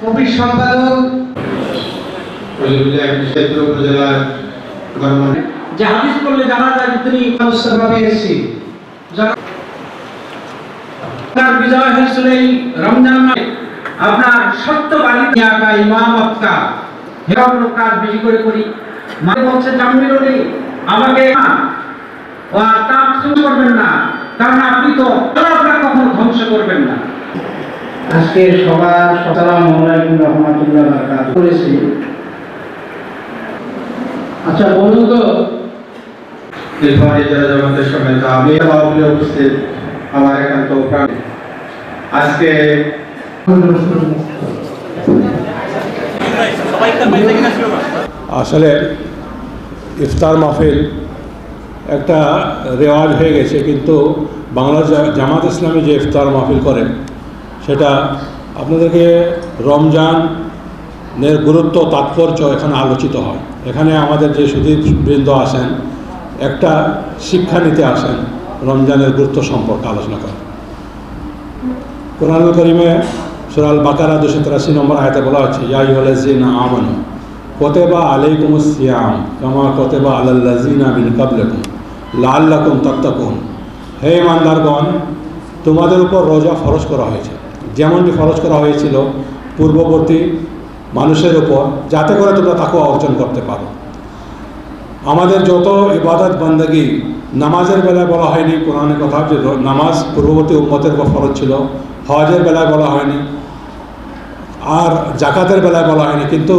কবির সম্পাদক। ক্ষেত্র উপজেলার গণমান্য যে হাদিস করলে জানা যায় তিনি মুস্তফা পেয়েছি। যারা- আপনার বিজয় হয়েছিল এই রমজান মাসে। আপনার সত্যবাদী আঁকা ইমাম আপকা হেরাম কাজ বেশি করে করি। মানে বলছে জামিল আমাকে তা করবেন না। কারণ আপনি তো আপনার কখনো ধ্বংস করবেন না। আজকে সবার সালাম আলাইকুম রহমতুল্লাহ বারাকাত করেছি। আচ্ছা বলুন তো। যারা আমি উপস্থিত আমার একান্ত প্রাণ। আজকে আসলে ইফতার মাহফিল একটা রেওয়াজ হয়ে গেছে কিন্তু বাংলা জা- জামাত ইসলামী যে ইফতার মাহফিল করেন সেটা আপনাদেরকে রমজানের গুরুত্ব, তাৎপর্য এখানে আলোচিত হয়। এখানে আমাদের যে সুদীপবৃন্দ আসেন একটা শিক্ষা নিতে আসেন, রমজানের গুরুত্ব সম্পর্কে আলোচনা করেন। কোরআনুল করিমে সুরাল বাকারা দুশো তিরাশি নম্বর আয়তে বলা হচ্ছে, ইয়া ইউলাজিনা আমানু, কতেবা আলাইকুম সিয়াম কামা কতেবা আলাল্লাজিনা মিন কাবলাকুম লাল্লাকুম তাত্তাকুন। হে ইমানদারগণ তোমাদের উপর রোজা ফরজ করা হয়েছে। যেমনটি ফরজ করা হয়েছিল পূর্ববর্তী মানুষের উপর, যাতে করে তোমরা তাকেও অর্জন করতে পারো। আমাদের যত ইবাদত বান্দাগি, নামাজের বেলায় বলা হয়নি, কোরআনের কথা যে নামাজ পূর্ববর্তী উম্মতের উপর ফরজ ছিল, হজের বেলায় বলা হয়নি, আর জাকাতের বেলায় বলা হয়নি, কিন্তু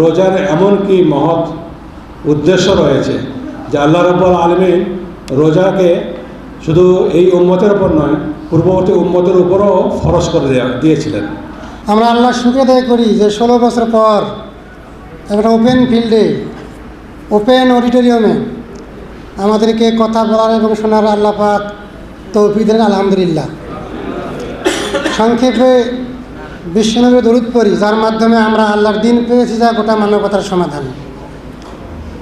রোজার এমন কি মহৎ উদ্দেশ্য রয়েছে যে আল্লাহ রব্বুল আলমী রোজাকে শুধু এই উম্মতের উপর নয়, পূর্ববর্তী উম্মতের উপরও ফরজ করে দেয়া- দিয়েছিলেন। আমরা আল্লাহ শুক্র আদায় করি যে ষোলো বছর পর একটা ওপেন ফিল্ডে, ওপেন অডিটোরিয়ামে আমাদেরকে কথা বলার এবং শোনার আল্লাহ পাক তৌফিক আলহামদুলিল্লাহ। সংক্ষেপে বিশ্বনবী দরুদ পড়ি, যার মাধ্যমে আমরা আল্লাহর দিন পেয়েছি যা গোটা মানবতার সমাধান।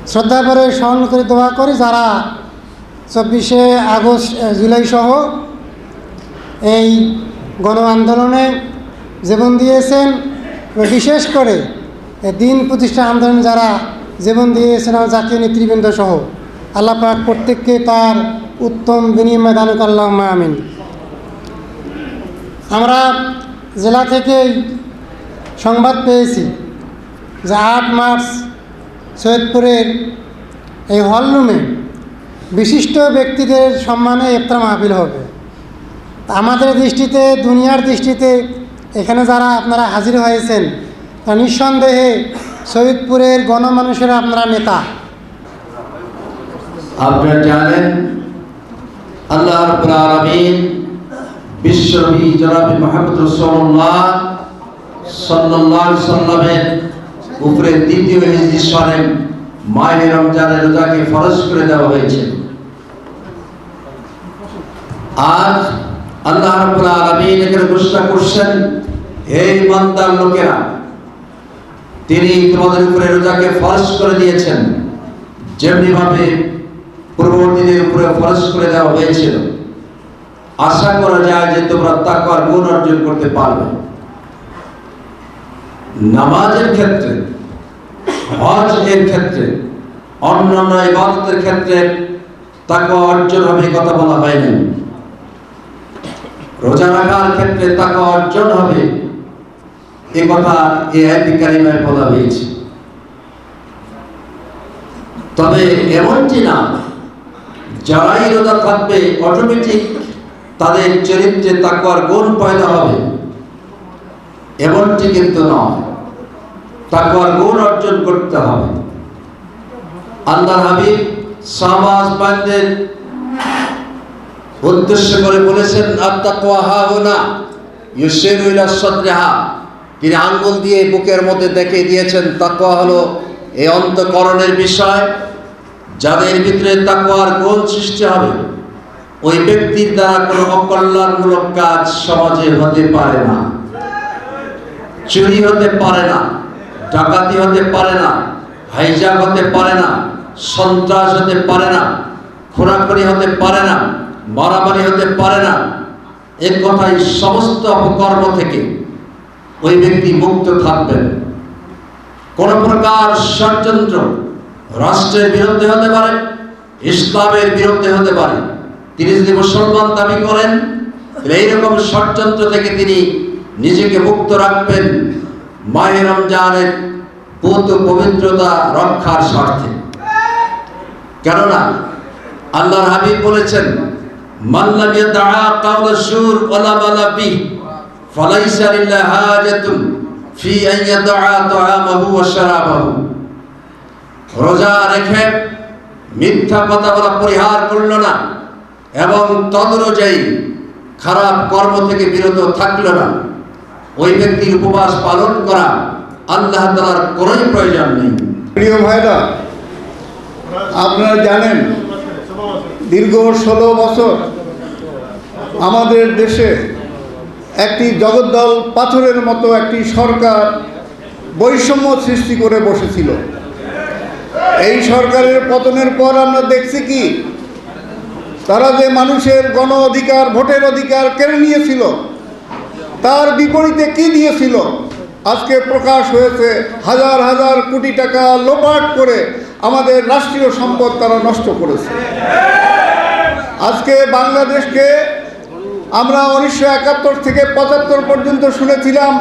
শ্রদ্ধা করে স্মরণ করে দোয়া করি, যারা চব্বিশে আগস্ট জুলাই সহ এই গণ আন্দোলনে জীবন দিয়েছেন বিশেষ করে দিন প্রতিষ্ঠা আন্দোলন যারা জীবন দিয়েছেন আমার জাতীয় নেতৃবৃন্দ সহ, আল্লাহ পাক প্রত্যেককে তার উত্তম বিনিময় দান করলাম আমিন। আমরা জেলা থেকে সংবাদ পেয়েছি যে আট মার্চ সৈয়দপুরের এই হলরুমে বিশিষ্ট ব্যক্তিদের সম্মানে ইফতার মাহফিল হবে। আমাদের দৃষ্টিতে, দুনিয়ার দৃষ্টিতে, এখানে যারা আপনারা হাজির হয়েছেন নিঃসন্দেহে সৈয়দপুরের গণমানুষের আপনারা নেতা। আপনারা জানেন, আল্লাহ আলামিন বিশ্বনবী জনাবি মুহাম্মদ রাসূলুল্লাহ সাল্লাল্লাহু আলাইহি সাল্লামের উপরে দ্বিতীয় হিজরি সনে মাহে রমজানের রোজাকে ফরজ করে দেওয়া হয়েছে। আজ আল্লাহ রাব্বুল আলামিন এখানে ঘোষণা করছেন, হে ইমানদার লোকেরা, তিনি তোমাদের উপরে রোজাকে ফরজ করে দিয়েছেন যেমনি ভাবে পূর্ববর্তীদের উপরে ফরজ করে দেওয়া হয়েছিল। আশা করা যায় যে তোমরা তাকওয়ার গুণ অর্জন করতে পারবে। নামাজের ক্ষেত্রে, হজ এর ক্ষেত্রে, অন্যান্য ইবাদতের ক্ষেত্রে তাকওয়া অর্জন হবে এ কথা বলা হয়নি রোজা রাখার ক্ষেত্রে তাকওয়া অর্জন হবে এ কথা আয়াতি কারিমায় বলা হয়েছে। তবে এমনটি না, যারাই রোজা থাকবে অটোমেটিক তাদের চরিত্রে তাকওয়ার গুণ পয়দা হবে। এমনটি কিন্তু নয়, তাকওয়ার গুণ অর্জন করতে হবে। আল্লাহ হাবিব সামাজ উদ্দেশ্য করে বলেছেন আত্মাকওয়া হা হোনা ইউসিরু ইলা সদরিহা। তিনি আঙ্গুল দিয়ে বুকের মধ্যে দেখিয়ে দিয়েছেন, তাকওয়া হলো এই অন্তকরণের বিষয় যাদের ভিতরে তাকওয়ার গুণ সৃষ্টি হবে। ওই ব্যক্তির দ্বারা কোনো অকল্যাণমূলক কাজ সমাজে হতে পারে না, চুরি হতে পারে না, ডাকাতি হতে পারে না হাইজাক হতে পারে না সন্ত্রাস হতে পারে না খোরাখড়ি হতে পারে না, মারামারি হতে পারে না। এ কথাই সমস্ত অপকর্ম থেকে ওই ব্যক্তি মুক্ত থাকবেন। কোন প্রকার ষড়যন্ত্র রাষ্ট্রের বিরুদ্ধে হতে পারে, ইসলামের বিরুদ্ধে হতে পারে। তিনি যদি মুসলমান দাবি করেন এইরকম ষড়যন্ত্র থেকে তিনি নিজেকে মুক্ত রাখবেন। মাহে রমজানের পুত পবিত্রতা রক্ষার স্বার্থে। কেননা আল্লাহর হাবিব বলেছেন মাল্লাম ইয়াদআ কাওলা সুর ওয়ালা মালা বি, ফালাইসা লিল্লাহি হাজাতুন ফি আন ইয়াদআ তাআমাহু ওয়া শারাবাহু। রোজা রেখে মিথ্যা কথা বলা পরিহার করল না এবং তদনুযায়ী খারাপ কর্ম থেকে বিরত থাকল না। ওই ব্যক্তির উপবাস পালন করা আল্লাহ তাআলার কোনোই প্রয়োজন নেই। প্রিয় ভাইরা আপনারা জানেন, দীর্ঘ ষোলো বছর আমাদের দেশে একটি জগদ্দল পাথরের মতো একটি সরকার বৈষম্য সৃষ্টি করে বসেছিল। এই সরকারের পতনের পর আমরা দেখছি কি, তারা যে মানুষের গণ অধিকার, ভোটের অধিকার কেড়ে নিয়েছিল, তার বিপরীতে কি দিয়েছিল, আজকে প্রকাশ হয়েছে হাজার হাজার কোটি টাকা লোপাট করে আমাদের রাষ্ট্রীয় সম্পদ তারা নষ্ট করেছে। আজকে বাংলাদেশকে আমরা উনিশশো একাত্তর থেকে পঁচাত্তর পর্যন্ত শুনেছিলাম,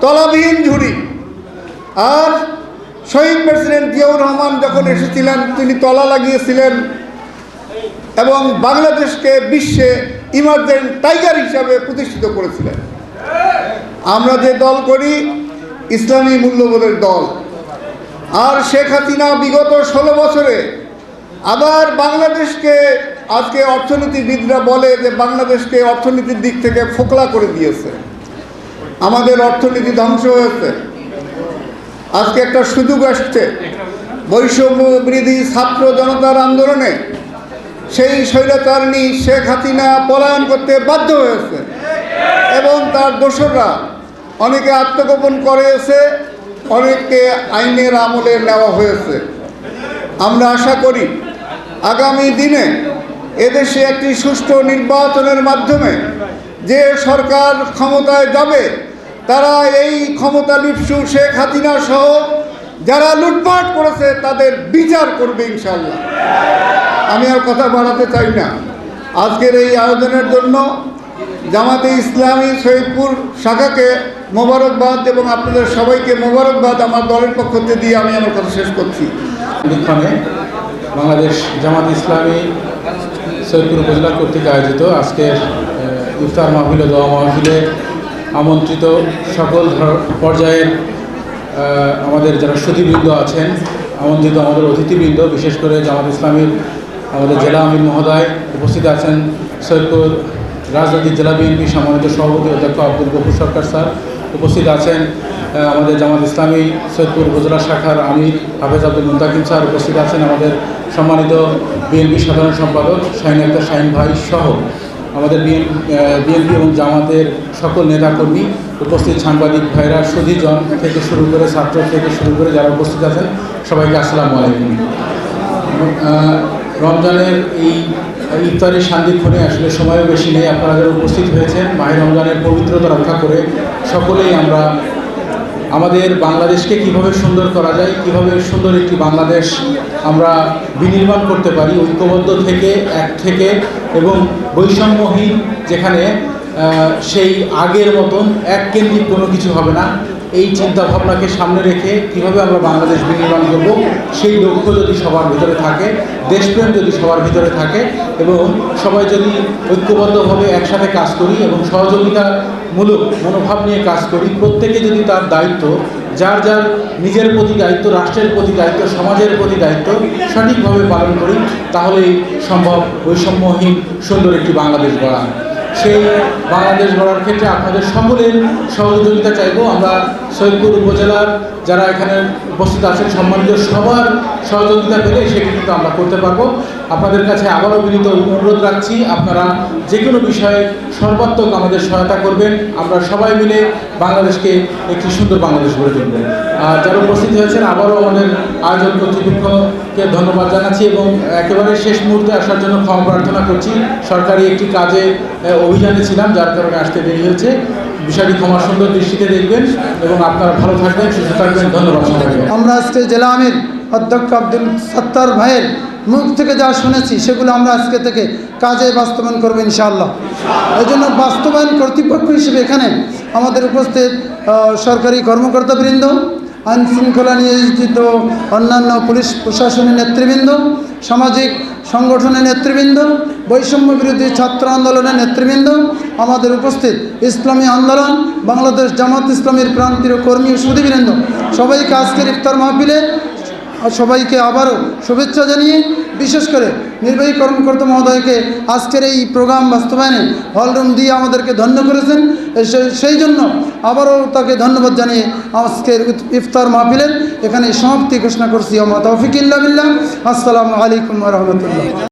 তলাবিহীন ঝুড়ি। আর শহীদ প্রেসিডেন্ট জিয়াউর রহমান যখন এসেছিলেন, তিনি তলা লাগিয়েছিলেন এবং বাংলাদেশকে বিশ্বে ইমার্জেন্ট টাইগার হিসাবে প্রতিষ্ঠিত করেছিলেন। আমরা যে দল করি, ইসলামী মূল্যবোধের দল। আর শেখ হাসিনা বিগত ষোলো বছরে আবার বাংলাদেশকে আজকে অর্থনীতিবিদরা বলে যে বাংলাদেশকে অর্থনীতির দিক থেকে ফোকলা করে দিয়েছে। আমাদের অর্থনীতি ধ্বংস হয়েছে। আজকে একটা সুযোগ আসছে। বৈষম্য বৃদ্ধি ছাত্র জনতার আন্দোলনে সেই স্বৈরাচারণী শেখ হাসিনা পলায়ন করতে বাধ্য হয়েছে। এবং তার দোসররা অনেকে আত্মগোপন করেছে। অনেককে আইনের আমলে নেওয়া হয়েছে। আমরা আশা করি আগামী দিনে এদেশে একটি সুষ্ঠু নির্বাচনের মাধ্যমে যে সরকার ক্ষমতায় যাবে, তারা এই ক্ষমতা লিপসু শেখ হাসিনা সহ যারা লুটপাট করেছে, তাদের বিচার করবে ইনশাল্লাহ আমি আর কথা বাড়াতে চাই না। আজকের এই আয়োজনের জন্য জামাতে ইসলামী সৈয়দপুর শাখাকে মোবারকবাদ এবং আপনাদের সবাইকে মোবারকবাদ আমার দলের পক্ষ থেকে দিয়ে আমি আমার কথা শেষ করছি। বাংলাদেশ জামাত ইসলামী সৈয়দপুর উপজেলা কর্তৃক আয়োজিত আজকের ইফতার মাহফিল, দোয়া মাহফিলে আমন্ত্রিত সকল পর্যায়ের আমাদের যারা সুধীবৃন্দ আছেন, আমন্ত্রিত আমাদের অতিথিবৃন্দ, বিশেষ করে জামাত ইসলামীর আমাদের জেলা আমির মহোদয় উপস্থিত আছেন সৈয়দপুর রাজনৈতিক জেলা বিএনপি সম্মানিত সভাপতি অধ্যক্ষ আব্দুল গফুর সরকার স্যার উপস্থিত আছেন আমাদের জামাত ইসলামী, সৈয়দপুর উপজেলা শাখার আমির হাফেজ আব্দুল মুন্তাকিম স্যার উপস্থিত আছেন, আমাদের সম্মানিত বিএনপি সাধারণ সম্পাদক শাহিন আক্তার শাহিন ভাই সহ আমাদের বিএনপি এবং জামাতের সকল নেতাকর্মী, উপস্থিত সাংবাদিক ভাইরা, সুধীজন থেকে শুরু করে ছাত্র থেকে শুরু করে যারা উপস্থিত আছেন, সবাইকে আসসালামু আলাইকুম। রমজানের এই ইফতারের শান্তিক্ষণে আসলে সময়ও বেশি নেই। আপনারা যারা উপস্থিত হয়েছেন, মাহে রমজানের পবিত্রতা রক্ষা করে সকলেই আমরা আমাদের বাংলাদেশকে কীভাবে সুন্দর করা যায়, কীভাবে সুন্দর একটি বাংলাদেশ আমরা বিনির্মাণ করতে পারি, ঐক্যবদ্ধ থেকে এক থেকে এবং বৈষম্যহীন যেখানে সেই আগের মতন এক কেন্দ্রিক কোনো কিছু হবে না। এই চিন্তা ভাবনাকে সামনে রেখে কীভাবে আমরা বাংলাদেশ বিনির্মাণ করব, সেই লক্ষ্য যদি সবার ভিতরে থাকে, দেশপ্রেম যদি সবার ভিতরে থাকে, এবং সবাই যদি ঐক্যবদ্ধভাবে একসাথে কাজ করি এবং সহযোগিতামূলক মনোভাব নিয়ে কাজ করি, প্রত্যেকে যদি তার দায়িত্ব, যার যার নিজের প্রতি দায়িত্ব, রাষ্ট্রের প্রতি দায়িত্ব, সমাজের প্রতি দায়িত্ব সঠিকভাবে পালন করি, তাহলেই সম্ভব বৈষম্যহীন সুন্দর একটি বাংলাদেশ গড়া। সেই বাংলাদেশ গড়ার ক্ষেত্রে আপনাদের সকলের সহযোগিতা চাইব। আমরা সৈয়দপুর উপজেলার যারা এখানে উপস্থিত আছেন, সম্মানিত সবার সহযোগিতা পেলে সেটি কিন্তু আমরা করতে পারব। আপনাদের কাছে আবারও বিনীত অনুরোধ রাখছি, আপনারা যে কোনো বিষয়ে সর্বাত্মক আমাদের সহায়তা করবেন। আমরা সবাই মিলে বাংলাদেশকে একটি সুন্দর বাংলাদেশ গড়ে তুলব। আর যারা উপস্থিত হয়েছেন, আবারও আমাদের আয়োজন কর্তৃপক্ষকে ধন্যবাদ জানাচ্ছি এবং একেবারে শেষ মুহূর্তে আসার জন্য ক্ষমা প্রার্থনা করছি। সরকারি একটি কাজে অভিযানে ছিলাম, যার কারণে আসতে দেরি হয়েছে। বিষয়টি ক্ষমা সুন্দর দৃষ্টিতে দেখবেন এবং আপনারা ভালো থাকবেন, সুস্থ থাকবেন। ধন্যবাদ আমরা আজকে জেলা আমির অধ্যক্ষ আব্দুল সত্তার ভাইয়ের মুখ থেকে যা শুনেছি, সেগুলো আমরা আজকে থেকে কাজে বাস্তবায়ন করব ইনশাআল্লাহ। এই জন্য বাস্তবায়ন কর্তৃপক্ষ হিসেবে এখানে আমাদের উপস্থিত সরকারি কর্মকর্তাবৃন্দ আইন শৃঙ্খলা নিয়োজিত অন্যান্য পুলিশ প্রশাসনের নেতৃবৃন্দ, সামাজিক সংগঠনের নেতৃবৃন্দ, বৈষম্য বিরোধী ছাত্র আন্দোলনের নেতৃবৃন্দ, আমাদের উপস্থিত ইসলামী আন্দোলন, বাংলাদেশ জামাত ইসলামীর প্রান্তীয় কর্মী সুদীবৃন্দ সবাইকে আজকের ইফতার মাহফিলে সবাইকে আবারও শুভেচ্ছা জানিয়ে, বিশেষ করে নির্বাহী কর্মকর্তা মহোদয়কে আজকের এই প্রোগ্রাম বাস্তবায়নে হলরুম দিয়ে আমাদেরকে ধন্য করেছেন। সেই জন্য আবারও তাকে ধন্যবাদ জানিয়ে আজকের ইফতার মাহফিলের এখানে সমাপ্তি ঘোষণা করছি। আমার তৌফিক ইল্লা আসসালামু আলাইকুম রহমতুল্লাহ।